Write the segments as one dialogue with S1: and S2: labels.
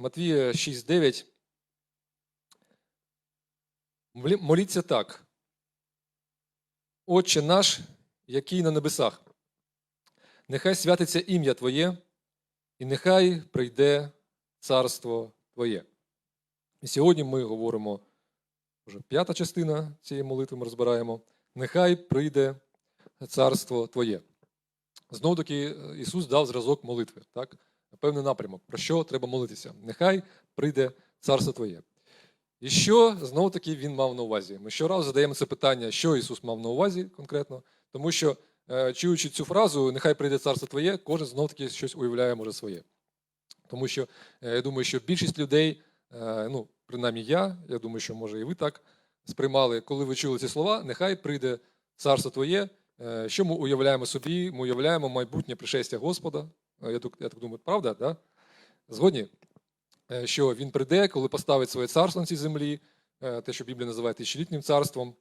S1: Матвія 6.9. Моліться так. Отче наш, який на небесах, нехай святиться ім'я Твоє, і нехай прийде царство Твоє. І сьогодні ми говоримо, вже п'ята частина цієї молитви ми розбираємо. Нехай прийде царство Твоє. Знову таки, Ісус дав зразок молитви, так? Певний напрямок, про що треба молитися. Нехай прийде царство Твоє. І що знову таки він мав на увазі? Ми щоразу задаємо це питання, що Ісус мав на увазі конкретно, тому що, е, чуючи цю фразу, нехай прийде царство Твоє, кожен знов таки щось уявляє може своє. Тому що е, я думаю, що більшість людей, е, ну, принаймні я, я думаю, що може і ви так сприймали, коли ви чули ці слова, нехай прийде царство Твоє. Що ми уявляємо собі? Ми уявляємо майбутнє пришестя Господа. Я так, я так думаю, правда? Да? Згодні? Е, Що він прийде, коли поставить своє царство на цій землі, е, те, що Біблія називає тисячолітнім царством.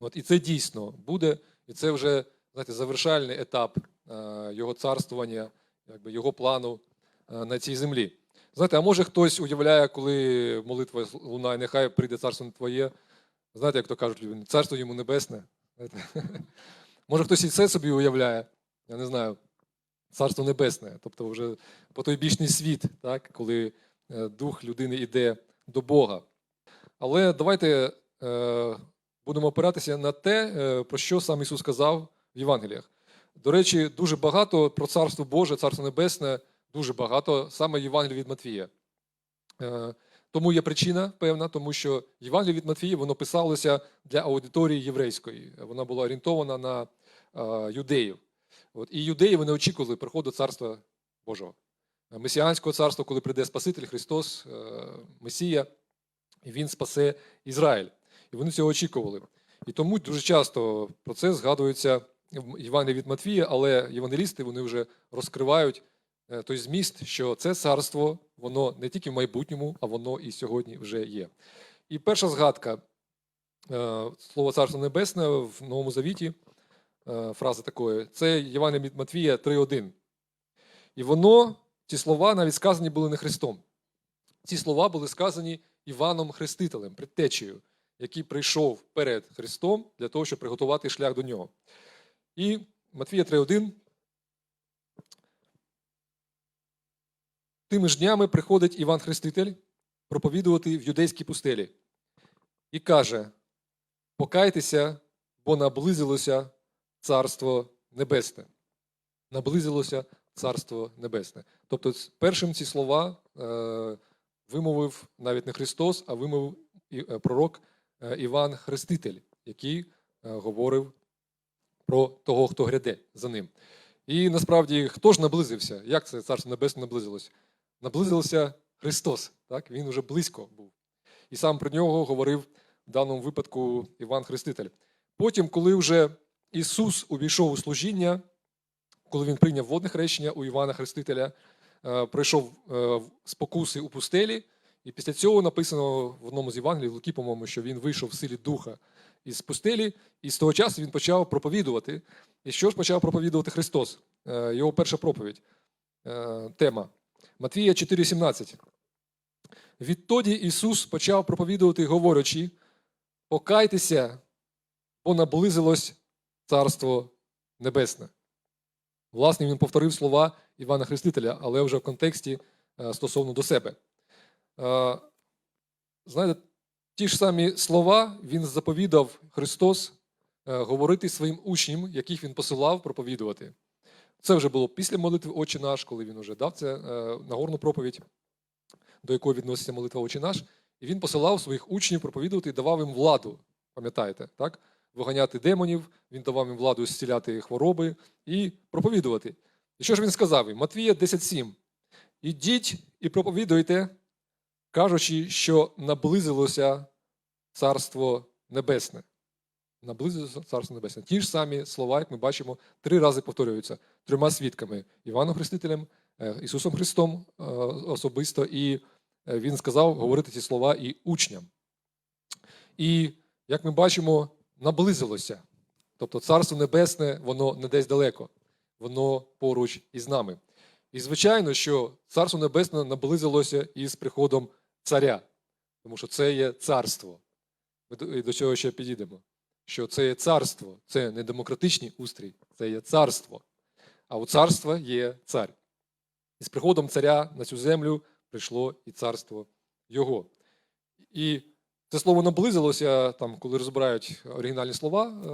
S1: От, і це дійсно буде, і це вже знаєте, завершальний етап е, його царствування, якби його плану на цій землі. Знаєте, а може хтось уявляє, коли молитва лунає, нехай прийде царство Твоє. Знаєте, як то кажуть, люди, царство йому небесне. Знаєте? Може хтось і це собі уявляє, я не знаю, царство небесне, тобто вже потойбічний світ, так, коли е, дух людини йде до Бога. Але давайте е, будемо опиратися на те, е, про що сам Ісус сказав в Євангеліях. До речі, дуже багато про Царство Боже, Царство Небесне, дуже багато саме Євангелія від Матвія. Тому є причина певна, тому що Євангеліє від Матвія воно писалося для аудиторії єврейської. Вона була орієнтована на е, юдеїв. От, і юдеї вони очікували приходу Царства Божого. Е, Месіанського царства, коли прийде Спаситель Христос, е, Месія, і Він спасе Ізраїль. І вони цього очікували. І тому дуже часто про це згадується в Євангелії від Матвія, але євангелісти вони вже розкривають е, той зміст, що це царство, воно не тільки в майбутньому, а воно і сьогодні вже є. І перша згадка слова Царство Небесне в Новому Завіті, е, фраза такої, це Євангелія від Матвія 3.1. І воно, ці слова навіть сказані були не Христом. Ці слова були сказані Іваном Хрестителем, предтечею, який прийшов перед Христом для того, щоб приготувати шлях до нього. І Матвія 3.1. Тими ж днями приходить Іван Хреститель проповідувати в юдейській пустелі і каже: Покайтеся, бо наблизилося Царство Небесне. Наблизилося Царство Небесне. Тобто, першим ці слова е, вимовив навіть не Христос, а вимовив е, пророк е, Іван Хреститель, який говорив про того, хто гряде за ним. І насправді, хто ж наблизився? Як це Царство Небесне наблизилось? Наблизився Христос. Так? Він уже близько був. І сам про нього говорив в даному випадку Іван Хреститель. Потім, коли вже Ісус увійшов у служіння, коли він прийняв водне хрещення у Івана Хрестителя, е, пройшов е, спокуси у пустелі, і після цього написано в одному з Євангелій, в Луки, по-моєму, що він вийшов в силі духа із пустелі, і з того часу він почав проповідувати. І що ж почав проповідувати Христос? Е, Його перша проповідь, тема Матвія 4,17. Відтоді Ісус почав проповідувати, говорячи: покайтеся, бо наблизилось Царство Небесне. Власне, він повторив слова Івана Хрестителя, але вже в контексті е, стосовно до себе. Е, Знаєте, ті ж самі слова він заповідав Христос е, говорити своїм учням, яких він посилав проповідувати. Це вже було після молитви Отче наш, коли він вже дав це нагорну проповідь, до якої відноситься молитва Отче наш. І він посилав своїх учнів проповідувати і давав їм владу, пам'ятаєте, так? Виганяти демонів, він давав їм владу зціляти хвороби і проповідувати. І що ж він сказав їм? Матвія 10.7. Ідіть і проповідуйте, кажучи, що наблизилося Царство Небесне. Наблизилося Царство Небесне. Ті ж самі слова, як ми бачимо, три рази повторюються трьома свідками: Іваном Хрестителем, е, Ісусом Христом е, особисто, і е, Він сказав говорити ці слова і учням. І, як ми бачимо, наблизилося. Тобто Царство Небесне, воно не десь далеко, воно поруч із нами. І звичайно, що Царство Небесне наблизилося із приходом царя, тому що це є царство. Ми до- цього ще підійдемо. Що це є царство, це не демократичний устрій, це є царство. А у царства є цар. І з приходом царя на цю землю прийшло і царство його. І це слово наблизилося, там, коли розбирають оригінальні слова е,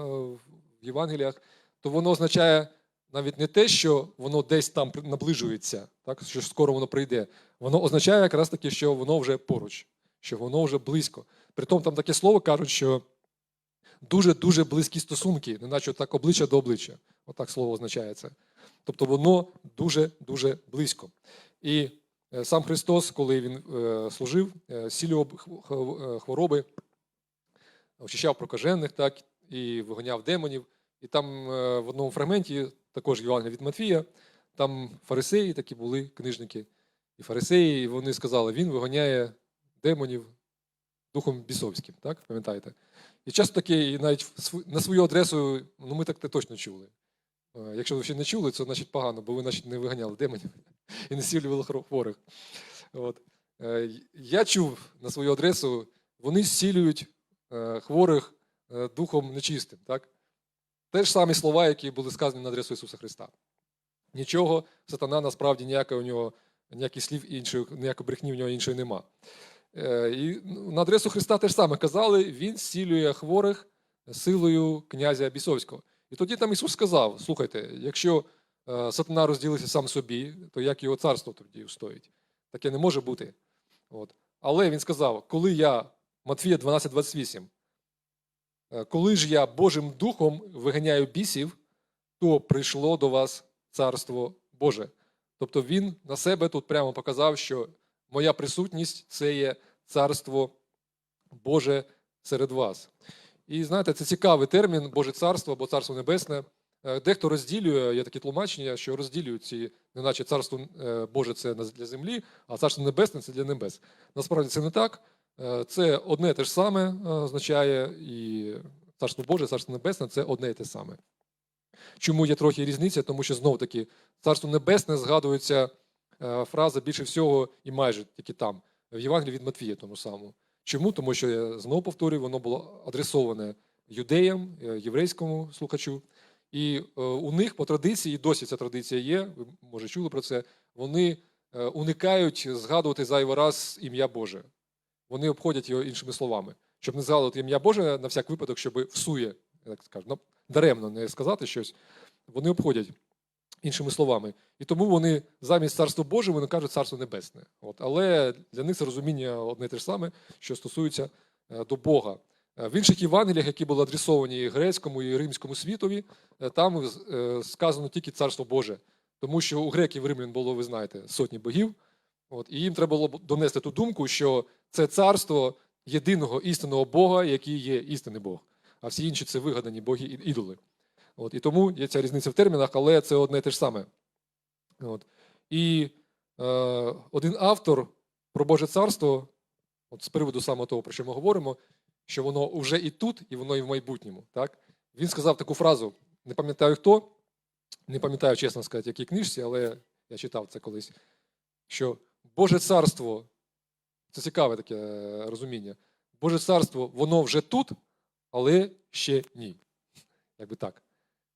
S1: в Євангеліях, то воно означає навіть не те, що воно десь там наближується, так, що скоро воно прийде. Воно означає якраз таки, що воно вже поруч, що воно вже близько. Притом там таке слово кажуть, що дуже-дуже близькі стосунки, неначе так обличчя до обличчя. Отак слово означає це. Тобто воно дуже-дуже близько. І сам Христос, коли він е, служив, е, х- е, хвороби, очищав прокажених, так, і виганяв демонів. І там е, в одному фрагменті, також Євангелія від Матфія, там фарисеї такі були, книжники, і фарисеї, і вони сказали, він виганяє демонів духом бісовським, так? Пам'ятаєте? І часто таке, і навіть на свою адресу, ну ми так точно чули. Е, Якщо ви ще не чули, це значить погано, бо ви значить, не виганяли демонів і не зцілювали хворих. От. Е, Я чув на свою адресу, вони зцілюють е, хворих духом нечистим. Так? Те ж самі слова, які були сказані на адресу Ісуса Христа. Нічого, сатана насправді ніякого у нього, ніяких слів інших, ніякої брехні в нього іншої нема. І на адресу Христа теж саме казали, він зцілює хворих силою князя Бісовського. І тоді там Ісус сказав: слухайте, якщо е, сатана розділився сам собі, то як його царство тоді устоїть? Таке не може бути. От. Але він сказав: коли я, Матфія 12,28, «Е, коли ж я Божим Духом виганяю бісів, то прийшло до вас царство Боже. Тобто він на себе тут прямо показав, що моя присутність це є царство Боже серед вас. І знаєте, це цікавий термін Боже царство або царство небесне. Е, Дехто розділює, є такі тлумачення, що розділюють ці, неначе царство е, Боже це для землі, а царство небесне це для небес. Насправді це не так. Е, Це одне те ж саме означає, і царство Боже, царство небесне це одне і те саме. Чому є трохи різниця? Тому що знов таки царство небесне згадується фраза більше всього і майже тільки там, в Євангелії від Матвія, тому самому. Чому? Тому що я знову повторюю, воно було адресоване юдеям, е, єврейському слухачу. І е, у них по традиції, і досі ця традиція є, ви може чули про це, вони е, уникають згадувати зайвий раз ім'я Боже. Вони обходять його іншими словами, щоб не згадувати ім'я Боже на всяк випадок, щоб всує, як скажу, ну, даремно не сказати щось, вони обходять іншими словами. І тому вони замість царства Боже вони кажуть царство небесне. От. Але для них це розуміння одне і те ж саме, що стосується е, до Бога. Е, В інших Євангеліях, які були адресовані і грецькому, і римському світові, е, там сказано тільки царство Боже. Тому що у греків римлян було, ви знаєте, сотні богів. От, і їм треба було донести ту думку, що це царство єдиного істинного Бога, який є істинний Бог. А всі інші це вигадані боги і ідоли. От, і тому є ця різниця в термінах, але це одне і те ж саме. От. І е, один автор про Боже царство, от з приводу саме того, про що ми говоримо, що воно вже і тут, і воно і в майбутньому. Так? Він сказав таку фразу: не пам'ятаю хто, не пам'ятаю, чесно сказати, в якій книжці, але я читав це колись. Що Боже царство, це цікаве таке е, розуміння. Боже царство, воно вже тут, але ще ні. Якби так.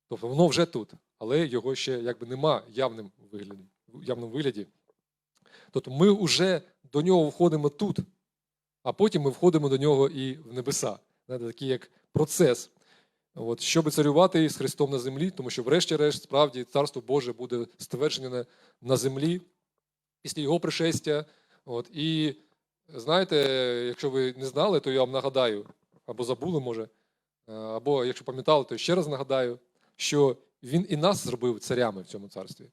S1: Тобто воно вже тут, але його ще якби нема явним вигляді, явному вигляді. Тобто ми вже до нього входимо тут, а потім ми входимо до нього і в небеса. Знаєте, такий як процес. От, щоб царювати з Христом на землі, тому що, врешті-решт, справді, Царство Боже буде стверджене на землі після його пришестя. От, і знаєте, якщо ви не знали, то я вам нагадаю, або забули, може, е, або якщо пам'ятали, то ще раз нагадаю, що він і нас зробив царями в цьому царстві.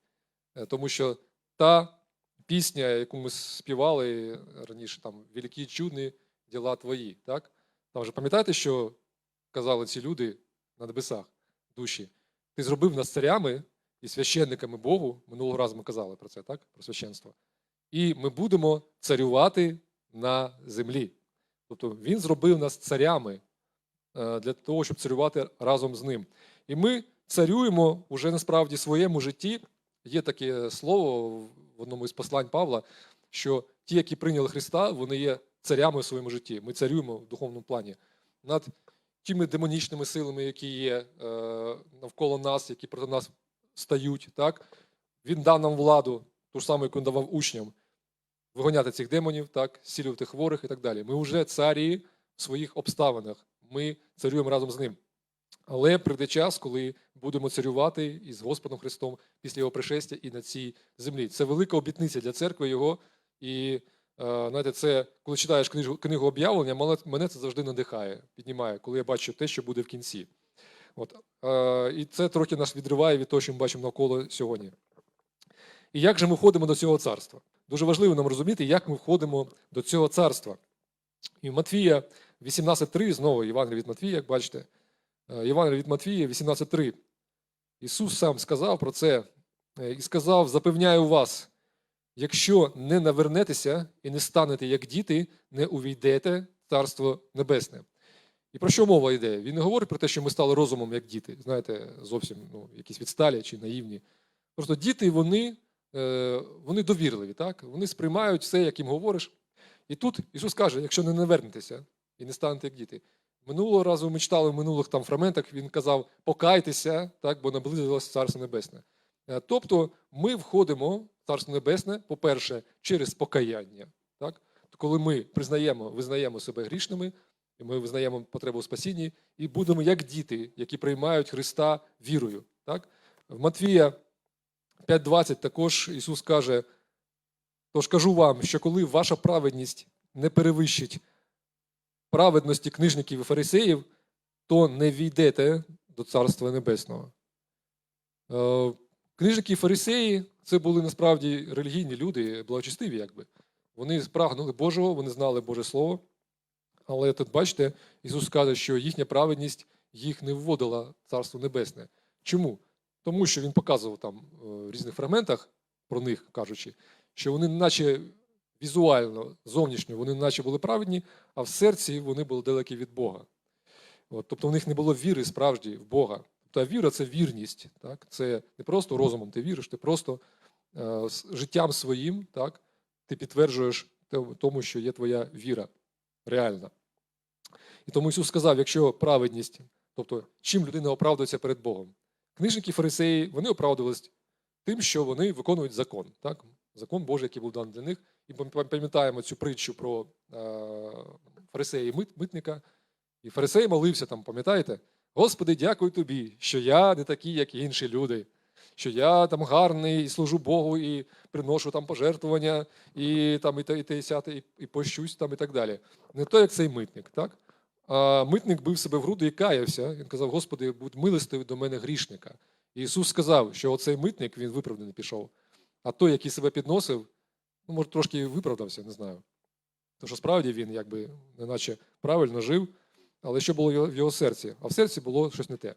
S1: Е, Тому що та пісня, яку ми співали раніше, там великі чудні діла твої. Так? Там же пам'ятаєте, що казали ці люди на небесах, душі? Ти зробив нас царями і священниками Богу. Минулого разу ми казали про це, так? Про священство. І ми будемо царювати на землі. Тобто він зробив нас царями е, для того, щоб царювати разом з ним. І ми царюємо уже насправді в своєму житті є таке слово в одному із послань Павла, що ті, які прийняли Христа, вони є царями в своєму житті. Ми царюємо в духовному плані над тими демонічними силами, які є е, навколо нас, які проти нас стають. Так? Він дав нам владу, ту ж саму, яку він давав учням, виганяти цих демонів, так, зцілювати хворих і так далі. Ми вже царі в своїх обставинах. Ми царюємо разом з ним. Але прийде час, коли будемо царювати із Господом Христом після Його пришестя і на цій землі. Це велика обітниця для церкви Його. І е, знаєте, це коли читаєш книжу, книгу об'явлення, мене, це завжди надихає, піднімає, коли я бачу те, що буде в кінці. От. Е, і це трохи нас відриває від того, що ми бачимо навколо сьогодні. І як же ми входимо до цього царства? Дуже важливо нам розуміти, як ми входимо до цього царства. І в Матвія 18.3, знову Євангелія від Матвія, як бачите, Євангелія від Матвія 18.3. Ісус сам сказав про це е, і сказав: запевняю вас, якщо не навернетеся і не станете як діти, не увійдете в Царство Небесне. І про що мова йде? Він не говорить про те, що ми стали розумом як діти, знаєте, зовсім ну, якісь відсталі чи наївні. Просто діти, вони, е, вони довірливі, так? вони сприймають все, як їм говориш. І тут Ісус каже, якщо не навернетеся і не станете як діти. Минулого разу ми читали в минулих там фрагментах, він казав, покайтеся, так, бо наблизилось Царство Небесне. Е, Тобто ми входимо в Царство Небесне, по-перше, через покаяння. Так? Коли ми признаємо, визнаємо себе грішними, і ми визнаємо потребу в спасінні, і будемо як діти, які приймають Христа вірою. Так? В Матвія 5.20 також Ісус каже, тож кажу вам, що коли ваша праведність не перевищить праведності книжників і фарисеїв, то не війдете до Царства Небесного. Е, Книжники і фарисеї це були насправді релігійні люди, благочестиві, якби. Вони прагнули Божого, вони знали Боже Слово. Але тут, бачите, Ісус каже, що їхня праведність їх не вводила в Царство Небесне. Чому? Тому що Він показував там е, в різних фрагментах про них кажучи, що вони наче візуально, зовнішньо, вони наче були праведні, а в серці вони були далекі від Бога. От, тобто в них не було віри справді в Бога. Тобто віра це вірність. Так? Це не просто розумом ти віриш, ти просто е, життям своїм так? ти підтверджуєш тому, що є твоя віра реальна. І тому Ісус сказав, якщо праведність, тобто чим людина оправдується перед Богом. Книжники фарисеї вони оправдувалися тим, що вони виконують закон. Так? Закон Божий, який був даний для них. І ми пам'ятаємо цю притчу про е, фарисея і митника. І фарисей молився там, пам'ятаєте? Господи, дякую тобі, що я не такий, як інші люди, що я там гарний і служу Богу, і приношу там пожертвування, і там і те, і те, і сяте, і, і пощусь там, і так далі. Не то, як цей митник, так? А митник бив себе в груди і каявся. Він казав: Господи, будь милостивий до мене грішника. І Ісус сказав, що оцей митник він виправданий пішов. А той, який себе підносив, ну, може, трошки виправдався, не знаю. Тому що справді він якби неначе правильно жив, але що було в його- серці? А в серці було щось не те.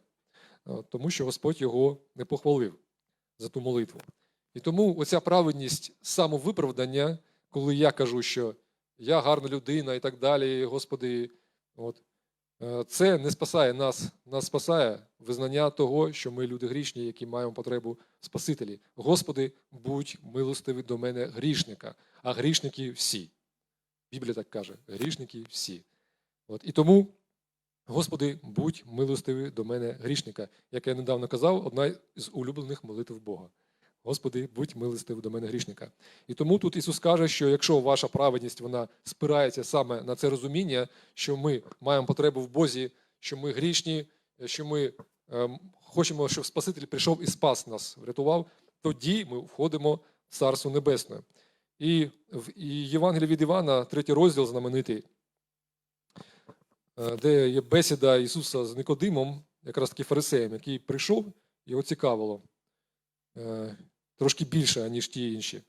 S1: Е, Тому що Господь його не похвалив за ту молитву. І тому оця праведність самовиправдання, коли я кажу, що я гарна людина і так далі, Господи, от, це не спасає нас, нас спасає визнання того, що ми люди грішні, які маємо потребу Спасителі. Господи, будь милостивий до мене грішника, а грішники всі. Біблія так каже: грішники всі. От, і тому, Господи, будь милостивий до мене грішника. Як я недавно казав, одна з улюблених молитв Бога. Господи, будь милостивий до мене грішника. І тому тут Ісус каже, що якщо ваша праведність вона спирається саме на це розуміння, що ми маємо потребу в Бозі, що ми грішні, що ми ем, хочемо, щоб Спаситель прийшов і спас нас, врятував, тоді ми входимо в Царство Небесне. І в Євангелії від Івана, третій розділ знаменитий, е, де є бесіда Ісуса з Никодимом, якраз таки фарисеєм, який прийшов, його цікавило е, трошки більше, ніж ті інші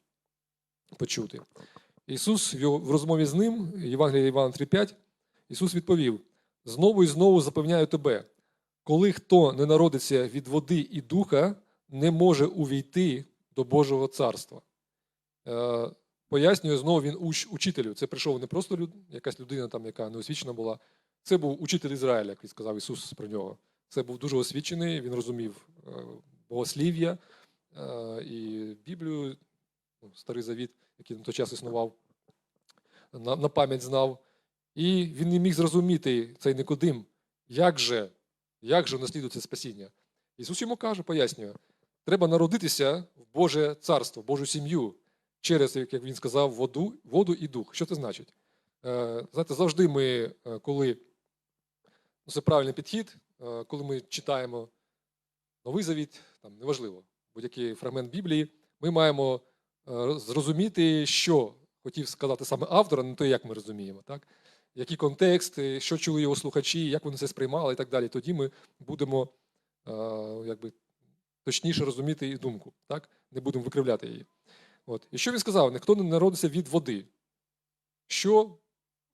S1: почути. Ісус в розмові з ним, Євангелія Івана 3,5, Ісус відповів: знову і знову запевняю тебе, коли хто не народиться від води і духа, не може увійти до Божого царства. Е, Пояснює знову він уч, учителю. Це прийшов не просто люд, якась людина, там, яка неосвічена була. Це був учитель Ізраїля, як сказав Ісус про нього. Це був дуже освічений, він розумів е, богослів'я, і Біблію, ну, Старий Завіт, який на той час існував, на, пам'ять знав. І він не міг зрозуміти цей Никодим, як же, як же наслідується спасіння. Ісус йому каже, пояснює, треба народитися в Боже царство, в Божу сім'ю через, як він сказав, воду, воду і дух. Що це значить? Е, Знаєте, завжди ми, е, коли ну, це правильний підхід, е, коли ми читаємо Новий Завіт, там неважливо, будь-який фрагмент Біблії, ми маємо е, зрозуміти, що хотів сказати саме автор, а не те, як ми розуміємо. Так? Який контекст, що чули його слухачі, як вони це сприймали і так далі. Тоді ми будемо е, якби, точніше розуміти і думку, так? не будемо викривляти її. От. І що він сказав? Ніхто не народиться від води. Що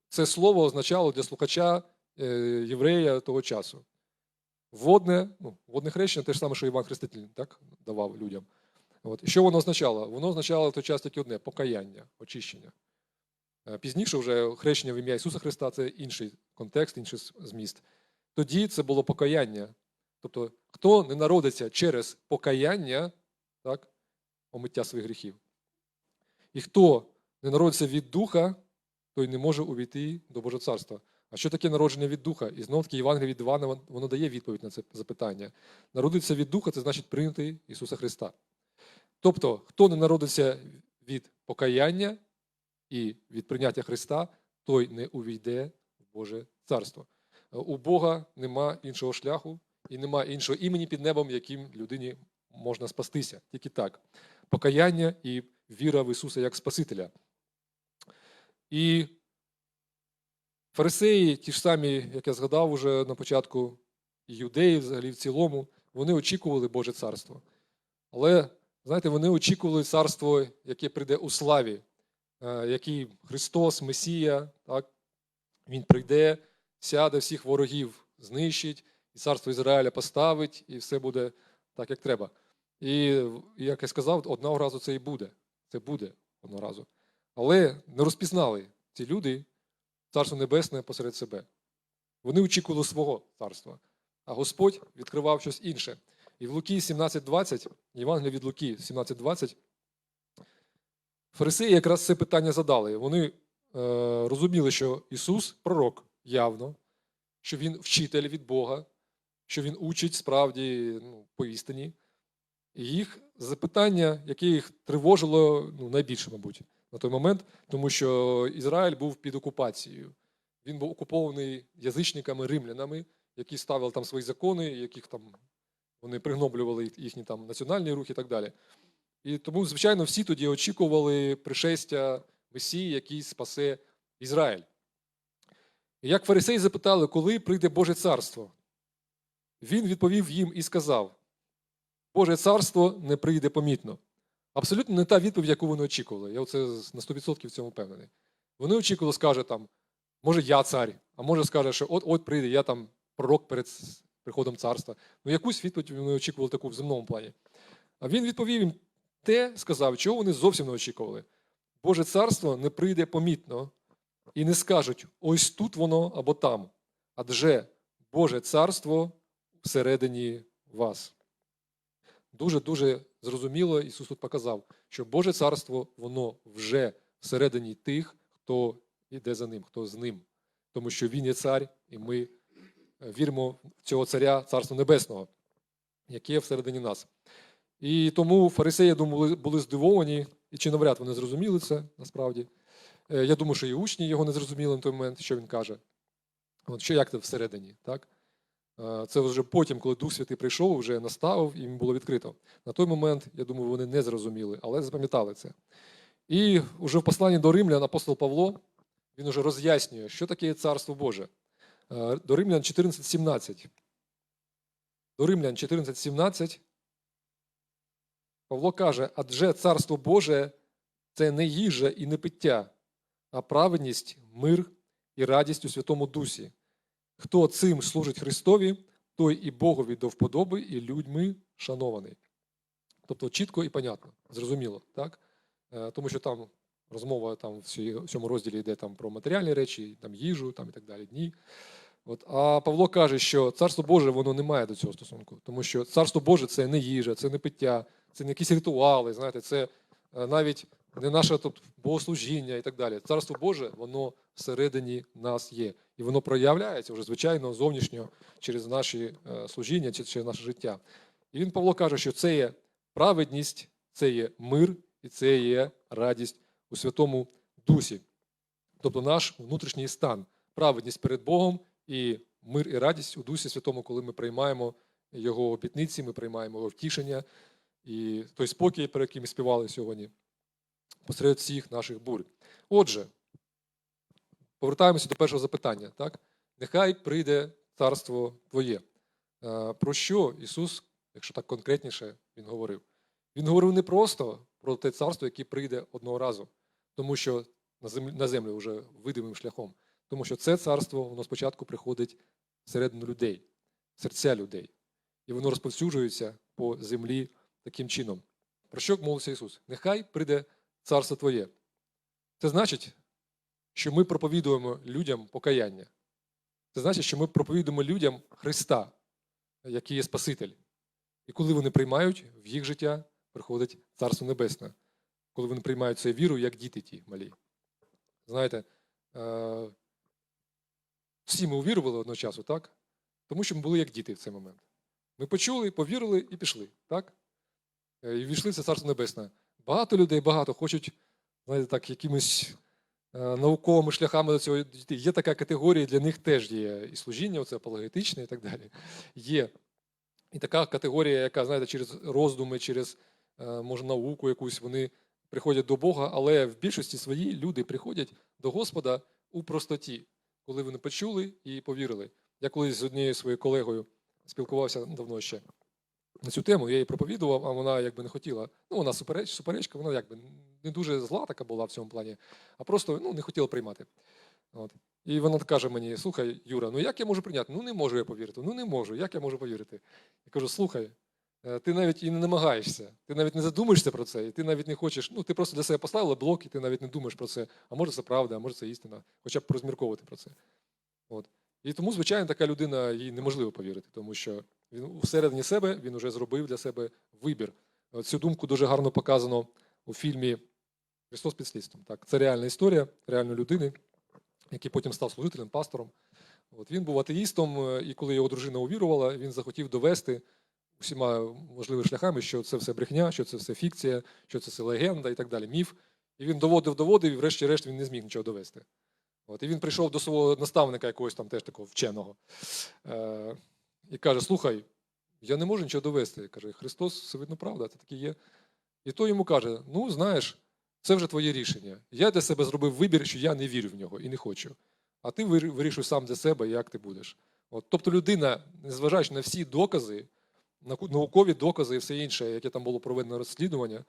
S1: це слово означало для слухача е, єврея того часу? Водне, ну, водне хрещення те ж саме, що Іван Хреститель так, давав людям. От. Що воно означало? Воно означало в той час тільки одне покаяння, очищення. Е, Пізніше вже хрещення в ім'я Ісуса Христа це інший контекст, інший зміст. Тоді це було покаяння. Тобто, хто не народиться через покаяння, так, омиття своїх гріхів. І хто не народиться від духа, той не може увійти до Божого царства. А що таке народження від духа? І знов таки Євангеліє від Івана воно дає відповідь на це запитання. Народитися від духа це значить прийняти Ісуса Христа. Тобто, хто не народиться від покаяння і від прийняття Христа, той не увійде в Боже царство. У Бога нема іншого шляху і нема іншого імені під небом, яким людині можна спастися. Тільки так. Покаяння і віра в Ісуса як Спасителя. І фарисеї, ті ж самі, як я згадав уже на початку, юдеї взагалі в цілому, вони очікували Боже царство. Але, знаєте, вони очікували царство, яке прийде у славі, е, який Христос, Месія, так, Він прийде, сяде всіх ворогів, знищить, і царство Ізраїля поставить, і все буде так, як треба. І, як я сказав, одного разу це і буде. Це буде одного разу. Але не розпізнали ці люди Царство Небесне посеред себе. Вони очікували свого царства, а Господь відкривав щось інше. І в Луки 17.20, Євангелія від Луки 17.20, фарисеї якраз це питання задали. Вони е, розуміли, що Ісус пророк явно, що Він вчитель від Бога, що Він учить справді ну, по істині. І їх запитання, яке їх тривожило ну, найбільше, мабуть, на той момент, тому що Ізраїль був під окупацією. Він був окупований язичниками, римлянами, які ставили там свої закони, яких там вони пригноблювали їхні там національні рухи і так далі. І тому, звичайно, всі тоді очікували пришестя Месії, який спасе Ізраїль. І як фарисеї запитали, коли прийде Боже царство, він відповів їм і сказав: Боже царство не прийде помітно. Абсолютно не та відповідь, яку вони очікували. Я оце на 100% в цьому впевнений. Вони очікували, скаже там, може, я цар, а може скаже, що от от прийде, я там пророк перед приходом царства. Ну, якусь відповідь вони очікували таку в земному плані. А він відповів їм те, сказав, чого вони зовсім не очікували. Боже царство не прийде помітно і не скажуть, ось тут воно або там. Адже Боже царство всередині вас. Дуже-дуже зрозуміло Ісус тут показав, що Боже царство, воно вже всередині тих, хто йде за ним, хто з ним. Тому що Він є цар, і ми е, віримо в цього царя, Царства Небесного, яке всередині нас. І тому фарисеї, я думаю, були здивовані, і чи навряд вони зрозуміли це насправді. Е, Я думаю, що і учні його не зрозуміли на той момент, що він каже. От що як це всередині, так? Е, Це вже потім, коли Дух Святий прийшов, вже наставив і їм було відкрито. На той момент, я думаю, вони не зрозуміли, але запам'ятали це. І вже в посланні до Римлян апостол Павло він уже роз'яснює, що таке Царство Боже. Е, До Римлян 14.17. До Римлян 14.17 Павло каже: адже Царство Боже це не їжа і не пиття, а праведність, мир і радість у Святому Дусі. Хто цим служить Христові, той і Богові до вподоби, і людьми шанований. Тобто чітко і понятно, зрозуміло, так? Е, Тому що там розмова там в цьому розділі йде там про матеріальні речі, там їжу там і так далі, дні. От, а Павло каже, що царство Боже воно не має до цього стосунку, тому що царство Боже це не їжа, це не пиття, це не якісь ритуали, знаєте, це е, навіть не наше тут богослужіння і так далі. Царство Боже, воно всередині нас є. І воно проявляється вже, звичайно, зовнішньо через наші е, служіння чи через наше життя. І він Павло каже, що це є праведність, це є мир і це є радість у Святому Дусі. Тобто наш внутрішній стан, праведність перед Богом і мир і радість у Дусі Святому, коли ми приймаємо Його обітниці, ми приймаємо Його втішення і той спокій, про який ми співали сьогодні, посеред всіх наших бурь. Отже, повертаємося до першого запитання. Так? Нехай прийде царство Твоє. Е, Про що Ісус, якщо так конкретніше, Він говорив? Він говорив не просто про те царство, яке прийде одного разу, тому що на землю, вже видимим шляхом. Тому що це царство, воно спочатку приходить всередину людей, серця людей. І воно розповсюджується по землі таким чином. Про що молився Ісус? Нехай прийде царство Твоє. Це значить, що ми проповідуємо людям покаяння. Це значить, що ми проповідуємо людям Христа, який є Спаситель. І коли вони приймають, в їх життя приходить Царство Небесне, коли вони приймають цю віру, як діти ті малі. Знаєте, е, всі ми увірували одного часу, так? Тому що ми були як діти в цей момент. Ми почули, повірили і пішли, так? Е, І ввійшли в це Царство Небесне. Багато людей, багато хочуть, знаєте, так, якимись е, науковими шляхами до цього дійти. Є така категорія, для них теж є і служіння, це апологетичне і так далі. Є. І така категорія, яка, знаєте, через роздуми, через е, може, науку якусь, вони приходять до Бога, але в більшості своїй люди приходять до Господа у простоті, коли вони почули і повірили. Я колись з однією своєю колегою спілкувався давно ще на цю тему, я їй проповідував, а вона якби не хотіла. Ну, вона супереч, суперечка, вона якби не дуже зла така була в цьому плані, а просто ну, не хотіла приймати. От. І вона каже мені: слухай, Юра, ну як я можу прийняти? Ну не можу я повірити. Ну не можу. Як я можу повірити? Я кажу: слухай, е, ти навіть і не намагаєшся, ти навіть не задумаєшся про це, і ти навіть не хочеш. Ну, ти просто для себе поставила блок, і ти навіть не думаєш про це. А може це правда, а може це істина, хоча б порозмірковувати про це. От. І тому, звичайно, така людина їй неможливо повірити, тому що він всередині себе він вже зробив для себе вибір. Цю думку дуже гарно показано у фільмі Христос під слідством. Так, це реальна історія реальної людини, який потім став служителем, пастором. От він був атеїстом, е, і коли його дружина увірувала, він захотів довести усіма можливими шляхами, що це все брехня, що це все фікція, що це все легенда і так далі, міф. І він доводив, доводив, і врешті-решт він не зміг нічого довести. От, і він прийшов до свого наставника, якогось там теж такого вченого, е- і каже: Слухай, я не можу нічого довести. Каже, Христос, все видно, правда, це таке є. І той йому каже: Ну, знаєш, це вже твоє рішення. Я для себе зробив вибір, що я не вірю в нього і не хочу. А ти вир- вирішуй сам для себе, як ти будеш. От, тобто людина, незважаючи на всі докази, на наукові докази і все інше, яке там було проведено розслідування,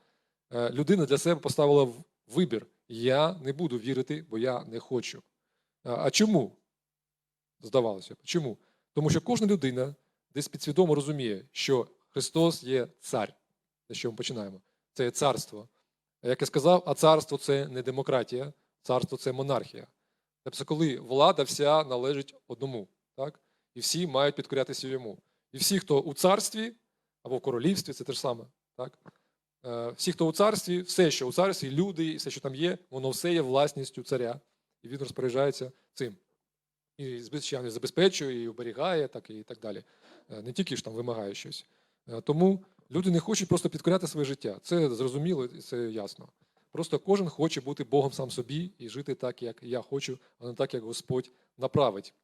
S1: е, людина для себе поставила вибір. Я не буду вірити, бо я не хочу. А, а чому? Здавалося б. Чому? Тому що кожна людина десь підсвідомо розуміє, що Христос є цар. Те, що ми починаємо. Це є царство. Як я сказав, а царство це не демократія, царство це монархія. Тобто, коли влада вся належить одному, так? і всі мають підкорятися йому. І всі, хто у царстві або в королівстві, це те ж саме. Так? Е, Всі, хто у царстві, все, що у царстві, люди, і все, що там є, воно все є власністю царя, і він розпоряджається цим. І звичайно забезпечує, і оберігає, так і так далі. Е, Не тільки ж там вимагає щось. Е, Тому люди не хочуть просто підкоряти своє життя. Це зрозуміло і це ясно. Просто кожен хоче бути Богом сам собі і жити так, як я хочу, а не так, як Господь направить.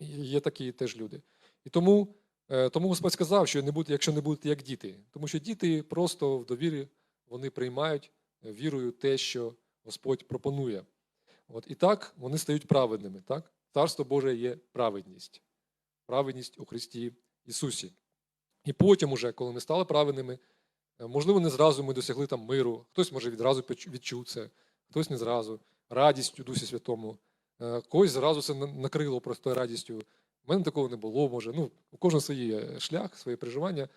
S1: Є такі теж люди. І тому, е, тому Господь сказав, що не будете, якщо не будете як діти, тому що діти просто в довірі вони приймають вірою те, що Господь пропонує. От, і так вони стають праведними. Так? Царство Боже є праведність. Праведність у Христі Ісусі. І потім, уже, коли ми стали праведними, е, можливо, не зразу ми досягли там миру, хтось може відразу відчув це, хтось не зразу, радість у Дусі Святому, е, когось зразу це накрило просто радістю. У мене такого не було, може. Ну, у кожного свій е, шлях, своє переживання.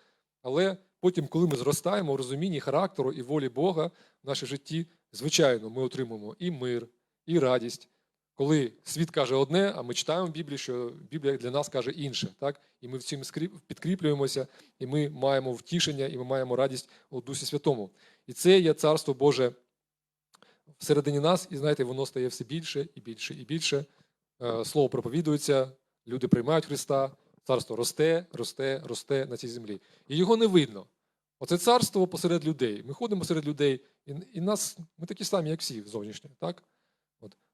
S1: Але потім, коли ми зростаємо в розумінні характеру і волі Бога в нашому житті, звичайно, ми отримуємо і мир, і радість. Коли світ каже одне, а ми читаємо в Біблії, що Біблія для нас каже інше. Так? І ми в скріп- підкріплюємося, і ми маємо втішення, і ми маємо радість у Дусі Святому. І це є Царство Боже всередині нас, і знаєте, воно стає все більше і більше і більше. Е, Слово проповідується, люди приймають Христа, царство росте, росте, росте на цій землі. І його не видно. Оце царство посеред людей. Ми ходимо серед людей, і, і нас, ми такі самі, як всі зовнішні. Так?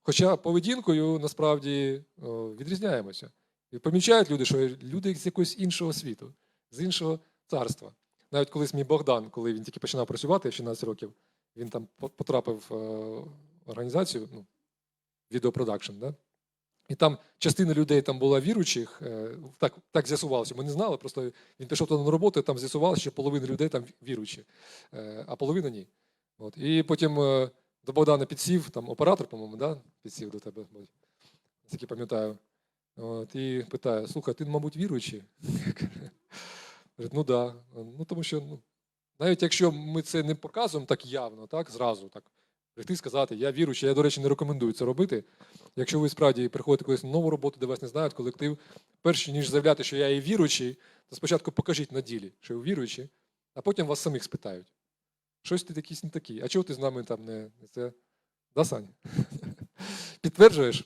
S1: Хоча поведінкою насправді відрізняємося. І помічають люди, що люди з якогось іншого світу, з іншого царства. Навіть колись мій Богдан, коли він тільки починав працювати в 16 років, він там потрапив е, в організацію, ну, відеопродакшн, да? і там частина людей там була віруючих, е, так, так з'ясувалося, ми не знали, просто він пішов туди на роботу, там з'ясувалося, що половина людей там віруючі, е, а половина ні. От. І потім до Богдана підсів, там оператор, по-моєму, да? підсів до тебе, наскільки пам'ятаю. От, і питає: слухай, ти, мабуть, віруючий? Ну. Да. Ну, тому що ну, навіть якщо ми це не показуємо так явно, так, зразу так, прийти сказати, я віруючий, я, до речі, не рекомендую це робити. Якщо ви справді приходите колись на нову роботу, де вас не знають, колектив, перш ніж заявляти, що я є віруючий, то спочатку покажіть на ділі, що ви віруючі, а потім вас самих спитають. Щось ти якийсь не такий. А чого ти з нами там не, це? Да, Сань? Підтверджуєш?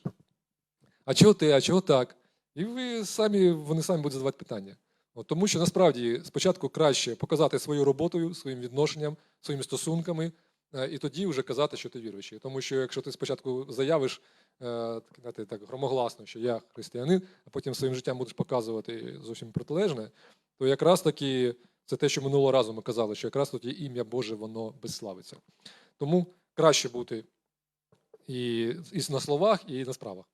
S1: А чого ти, а чого так? І ви самі, вони самі будуть задавати питання. От, тому що насправді спочатку краще показати свою роботою, своїм відношенням, своїми стосунками, е, і тоді вже казати, що ти віруючий. Тому що якщо ти спочатку заявиш е, так, так громогласно, що я християнин, а потім своїм життям будеш показувати зовсім протилежне, то якраз таки це те, що минулого разу ми казали, що якраз тоді ім'я Боже воно безславиться. Тому краще бути і, і на словах, і на справах.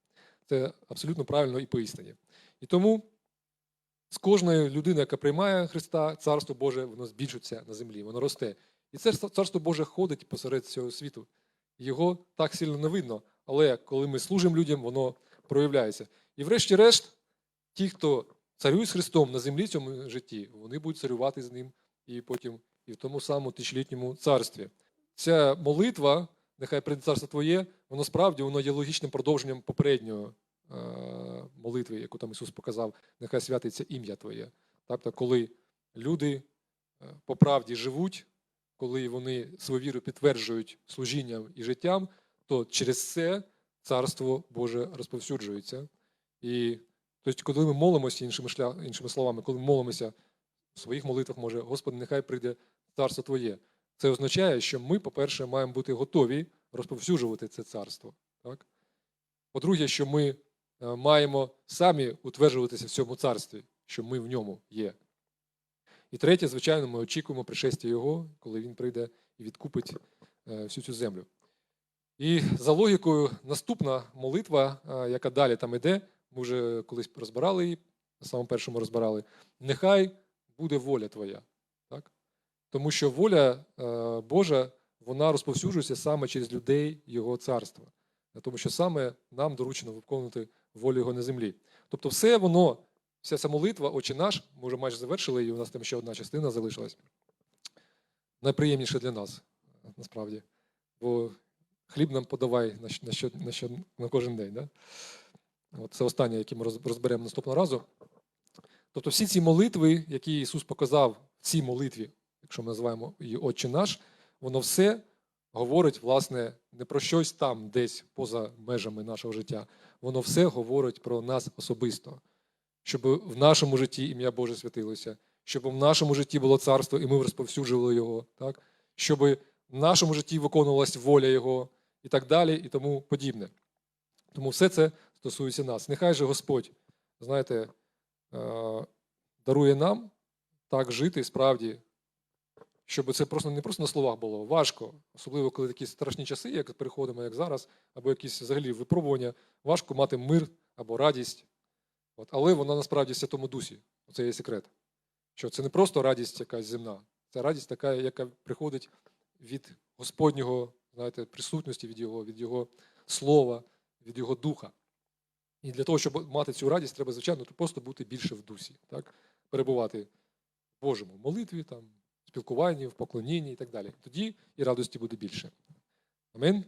S1: Це абсолютно правильно і поістині. І тому з кожної людини, яка приймає Христа, Царство Боже, воно збільшується на землі, воно росте. І це Царство Боже ходить посеред цього світу. Його так сильно не видно, але коли ми служимо людям, воно проявляється. І врешті-решт, ті, хто царює з Христом на землі цьому житті, вони будуть царювати з ним і потім і в тому самому тисячолітньому царстві. Ця молитва, нехай прийде царство Твоє, воно справді воно є логічним продовженням попередньої е, молитви, яку там Ісус показав, нехай святиться ім'я Твоє. Тобто, коли люди е, по правді живуть, коли вони свою віру підтверджують служінням і життям, то через це царство Боже розповсюджується. І тобто, коли ми молимося іншими, шля... іншими словами, коли ми молимося в своїх молитвах, може, Господи, нехай прийде царство Твоє. Це означає, що ми, по-перше, маємо бути готові розповсюджувати це царство. Так? По-друге, що ми е, маємо самі утверджуватися в цьому царстві, що ми в ньому є. І третє, звичайно, ми очікуємо пришестя Його, коли Він прийде і відкупить е, всю цю землю. І за логікою, наступна молитва, е, яка далі там іде, ми вже колись розбирали її, на самому першому розбирали. Нехай буде воля Твоя. Так? Тому що воля е, Божа вона розповсюджується саме через людей Його царства. Тому що саме нам доручено виконувати волю Його на землі. Тобто, все воно, вся ця молитва, Отче наш, ми вже майже завершили, і у нас там ще одна частина залишилась. Найприємніше для нас, насправді. Бо хліб нам подавай на, що, на, що, на кожен день. Да? Це останнє, яке ми розберемо наступного разу. Тобто всі ці молитви, які Ісус показав в цій молитві, якщо ми називаємо її Отче наш, воно все говорить, власне, не про щось там, десь поза межами нашого життя. Воно все говорить про нас особисто, щоб в нашому житті ім'я Боже святилося, щоб в нашому житті було царство, і ми розповсюджували його, так? щоб в нашому житті виконувалась воля Його і так далі, і тому подібне. Тому все це стосується нас. Нехай же Господь, знаєте, е, дарує нам так жити справді, щоб це просто не просто на словах було важко, особливо коли такі страшні часи, як переходимо, як зараз, або якісь взагалі випробування, важко мати мир або радість. От, але вона насправді в Святому Дусі. Це є секрет. Що це не просто радість якась земна, це радість така, яка приходить від Господнього знаєте, присутності, від Його, від Його слова, від Його духа. І для того, щоб мати цю радість, треба, звичайно, просто бути більше в дусі, так? перебувати в Божому в молитві, там, в спілкуванні, в поклонінні і так далі. Тоді і радості буде більше. Амінь.